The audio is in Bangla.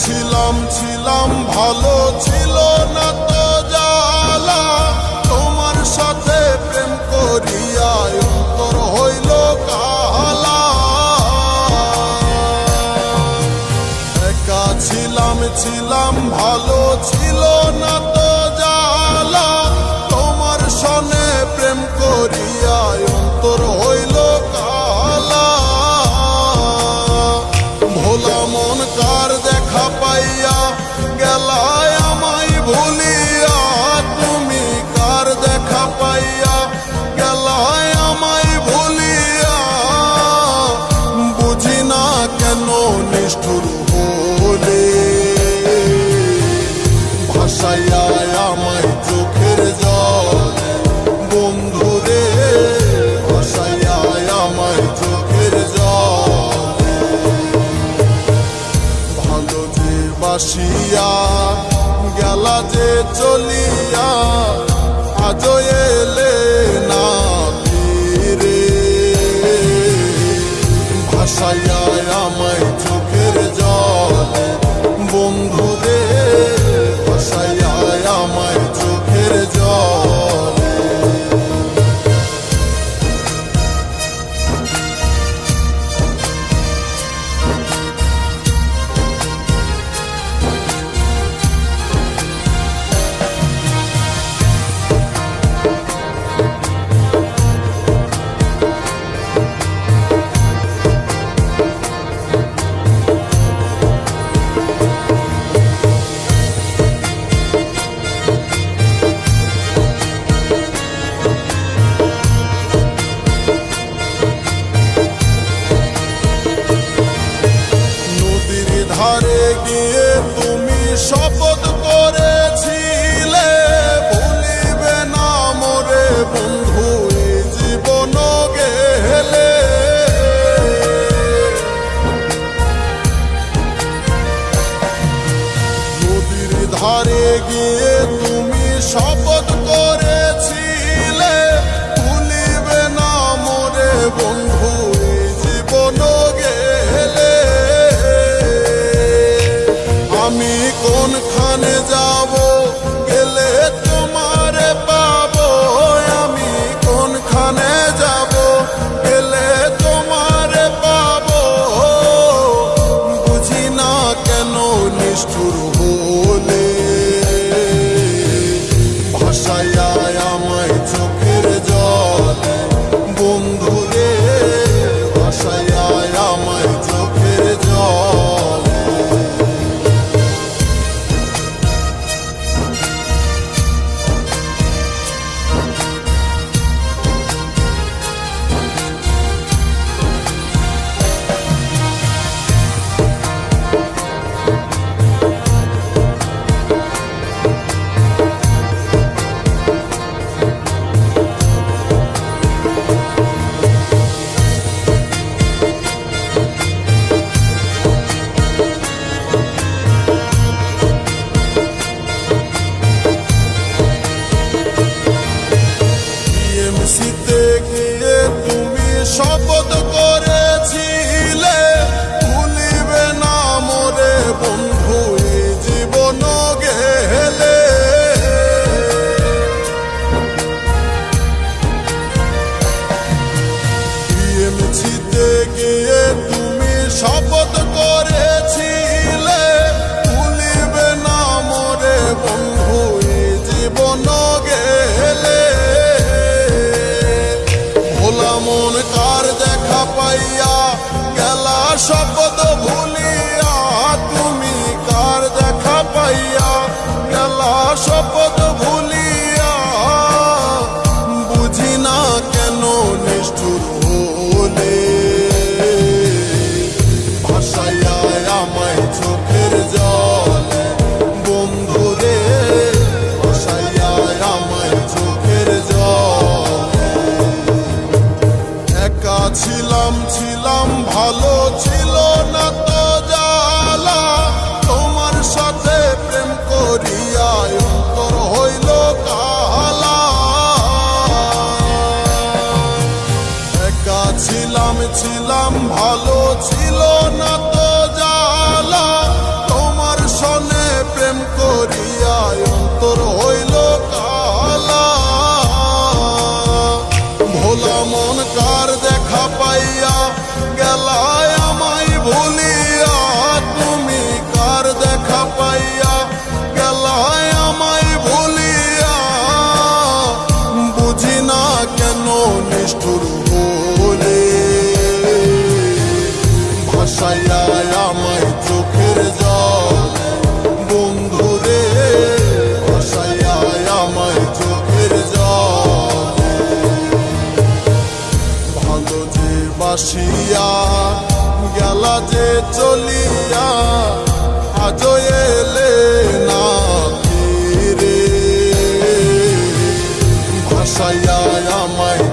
ছিলাম ছিলাম, ভালো ছিল না তো জালা তোমার সাথে প্রেম করিয়া অন্তর হইল কালা একা ছিলাম ছিলাম, ভালো ছিল না তো আয় আমায় চোখের বন্ধু রে চোখের যে বাসিয়া গেলা যে চলিয়া আজ এলে না ফিরে। ভাসায় আমায় চোখের জল, বন্ধু Yeah. ভাসাইয়া শপথ ভুলিয়া তুমি কার দেখা পাইয়া? গেলা শপথ ভুলিয়া। বুঝি না কেন নিষ্ঠুর হলে? ভাসাইয়া আমায় চোখের জলে। বন্ধুরে ভাসাইয়া আমায় চোখের জলে। একা ছিলাম ছিলাম ভালো বসাইলাই আমায় চোখের জল। বন্ধুরে বসাইলাই আমায় চোখের জল। ভালো যে বাসিয়া, গেলা যে চলিয়া আজ এলে না ফিরে। ভাসাইয়া আমায়